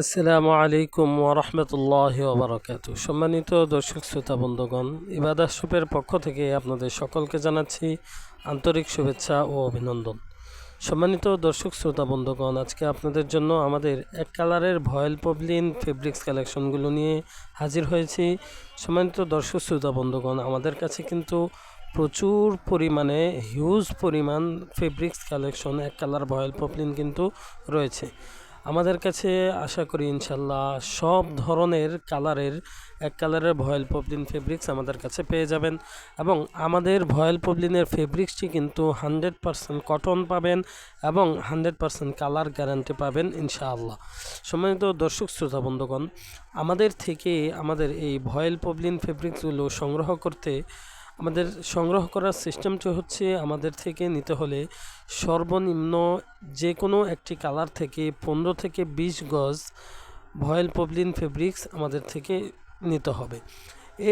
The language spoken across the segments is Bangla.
আসসালামু আলাইকুম ওরহমতুল্লাহ ওবরাকাত সম্মানিত দর্শক, শ্রোতা, বন্ধুগণ, ইবাদা শপের পক্ষ থেকে আপনাদের সকলকে জানাচ্ছি আন্তরিক শুভেচ্ছা ও অভিনন্দন। সম্মানিত দর্শক, শ্রোতা, বন্ধুগণ, আজকে আপনাদের জন্য আমাদের এক কালারের ভয়েল পবলিন ফেব্রিক্স কালেকশনগুলো নিয়ে হাজির হয়েছি। সম্মানিত দর্শক, শ্রোতা, বন্ধুগণ, আমাদের কাছে কিন্তু প্রচুর পরিমাণে হিউজ পরিমাণ ফেব্রিক্স কালেকশন, এক কালার ভয়েল পপলিন কিন্তু রয়েছে। আমাদের কাছে আশা করি ইনশাল্লাহ সব ধরনের কালারের, এক কালারের ভয়েল পবলিন ফেব্রিক্স আমাদের কাছে পেয়ে যাবেন এবং আমাদের ভয়েল পবলিনের ফেব্রিক্সটি কিন্তু হান্ড্রেড পারসেন্ট কটন পাবেন এবং হান্ড্রেড পারসেন্ট কালার গ্যারান্টি পাবেন ইনশাআল্লাহ। সম্মানিত দর্শক, শ্রোতা, বন্ধুগণ, আমাদের থেকে আমাদের এই ভয়েল পবলিন ফেব্রিক্সগুলো সংগ্রহ করতে আমাদের সংগ্রহ করার সিস্টেমটি হচ্ছে আমাদের থেকে নিতে হলে সর্বনিম্ন যে কোনো একটি কালার থেকে পনেরো থেকে বিশ গজ ভয়েল পবলিন ফেব্রিক্স আমাদের থেকে নিতে হবে।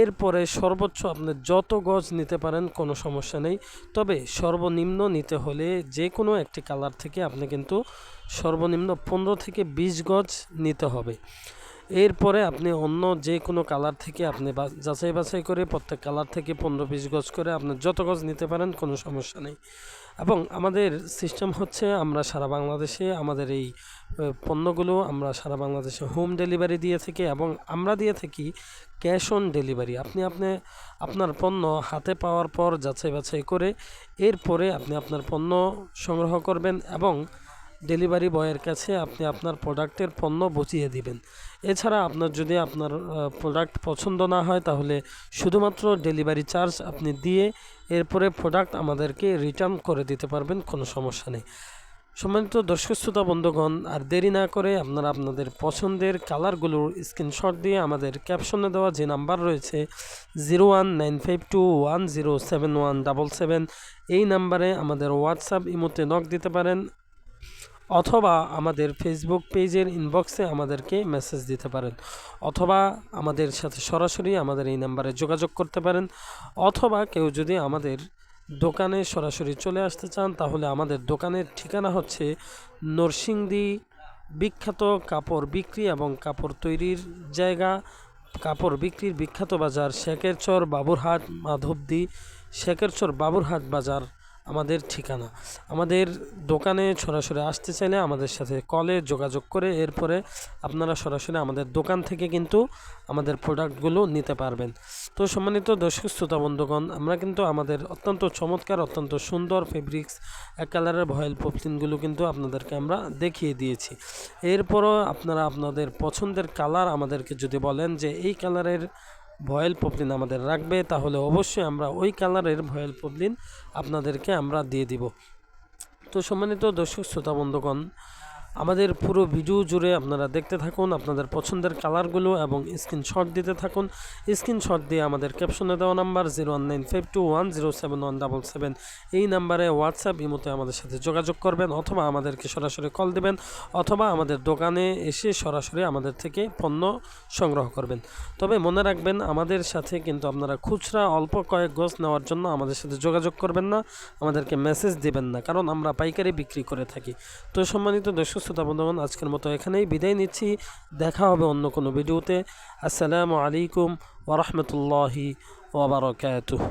এরপরে সর্বোচ্চ আপনি যত গজ নিতে পারেন কোনো সমস্যা নেই। তবে সর্বনিম্ন নিতে হলে যে কোনো একটি কালার থেকে আপনি কিন্তু সর্বনিম্ন পনেরো থেকে বিশ গজ নিতে হবে। এরপরে আপনি অন্য যে কোনো কালার থেকে আপনি যাচাই বাছাই করে প্রত্যেক কালার থেকে পনেরো বিশ গজ করে আপনি যত গজ নিতে পারেন, কোনো সমস্যা নেই। এবং আমাদের সিস্টেম হচ্ছে আমরা সারা বাংলাদেশে আমাদের এই পণ্যগুলো আমরা সারা বাংলাদেশে হোম ডেলিভারি দিয়ে থাকি এবং আমরা দিয়ে থাকি ক্যাশ অন ডেলিভারি আপনি আপনি আপনার পণ্য হাতে পাওয়ার পর যাচাই বাছাই করে এরপরে আপনি আপনার পণ্য সংগ্রহ করবেন এবং ডেলিভারি বয়ের কাছে আপনি আপনার প্রোডাক্টের পণ্য বচিয়ে দিবেন। এছাড়া আপনার যদি আপনার প্রোডাক্ট পছন্দ না হয় তাহলে শুধুমাত্র ডেলিভারি চার্জ আপনি দিয়ে এরপরে প্রোডাক্ট আমাদেরকে রিটার্ন করে দিতে পারবেন, কোনো সমস্যা নেই। সম্মানিত দর্শক, শ্রোতা, বন্ধুগণ, আর দেরি না করে আপনারা আপনাদের পছন্দের কালারগুলোর স্ক্রিনশট দিয়ে আমাদের ক্যাপশনে দেওয়া যে নাম্বার রয়েছে zero one nine five two one zero seven one double seven, এই নাম্বারে আমাদের হোয়াটসঅ্যাপ ইমোতে নক দিতে পারেন। অথবা আমাদের ফেসবুক পেজের ইনবক্সে আমাদেরকে মেসেজ দিতে পারেন। অথবা আমাদের সাথে সরাসরি আমাদের এই নাম্বারে যোগাযোগ করতে পারেন। অথবা কেউ যদি আমাদের দোকানে সরাসরি চলে আসতে চান, তাহলে আমাদের দোকানের ঠিকানা হচ্ছে নরসিংদী বিখ্যাত কাপড় বিক্রি এবং কাপড় তৈরির জায়গা। কাপড় বিক্রির বিখ্যাত বাজার শেখেরচর বাবুরহাট মাধবদী শেখেরচর বাবুরহাট বাজার। আমাদের ঠিকানা। আমাদের দোকানে সরাসরি আসতে চাইলে আমাদের সাথে কলে যোগাযোগ করে এরপরে আপনারা সরাসরি আমাদের দোকান থেকে কিন্তু আমাদের প্রোডাক্টগুলো নিতে পারবেন। তো সম্মানিত দর্শক, শ্রোতা, বন্ধুগণ, আমরা কিন্তু আমাদের অত্যন্ত চমৎকার, অত্যন্ত সুন্দর ফেব্রিক্স এক কালারের ভয়েল পপলিনগুলো কিন্তু আপনাদেরকে আমরা দেখিয়ে দিয়েছি। এরপরও আপনারা আপনাদের পছন্দের কালার আমাদেরকে যদি বলেন যে এই কালারের ভয়েল পপলিন আমাদের রাখবে, তাহলে অবশ্যই আমরা ওই কালারের ভয়েল পপলিন আপনাদেরকে আমরা দিয়ে দিব। তো সম্মানিত দর্শক, শ্রোতা, বন্ধুগণ আমাদের পুরো ভিডিও জুড়ে আপনারা দেখতে থাকুন, আপনাদের পছন্দের কালারগুলো এবং স্ক্রিনশট দিতে থাকুন। স্ক্রিনশট দিয়ে আমাদের ক্যাপশনে দেওয়া number zero one nine five two one zero seven one double seven এই নাম্বারে হোয়াটসঅ্যাপ ইমোতে আমাদের সাথে যোগাযোগ করবেন অথবা আমাদেরকে সরাসরি কল দেবেন অথবা আমাদের দোকানে এসে সরাসরি আমাদের থেকে পণ্য সংগ্রহ করবেন। তবে মনে রাখবেন, আমাদের সাথে কিন্তু আপনারা খুচরা অল্প কয়েক গজ নেওয়ার জন্য আমাদের সাথে যোগাযোগ করবেন না, আমাদেরকে মেসেজ দেবেন না, কারণ আমরা পাইকারি বিক্রি করে থাকি। তো সম্মানিত দর্শক শ্রোতা বন্ধুগণ, আজকের মতো এখানেই বিদায় নিচ্ছি। দেখা হবে অন্য কোনো ভিডিওতে। আসসালামু আলাইকুম ওরহমতুল্লাহি ওবরাকাতুহ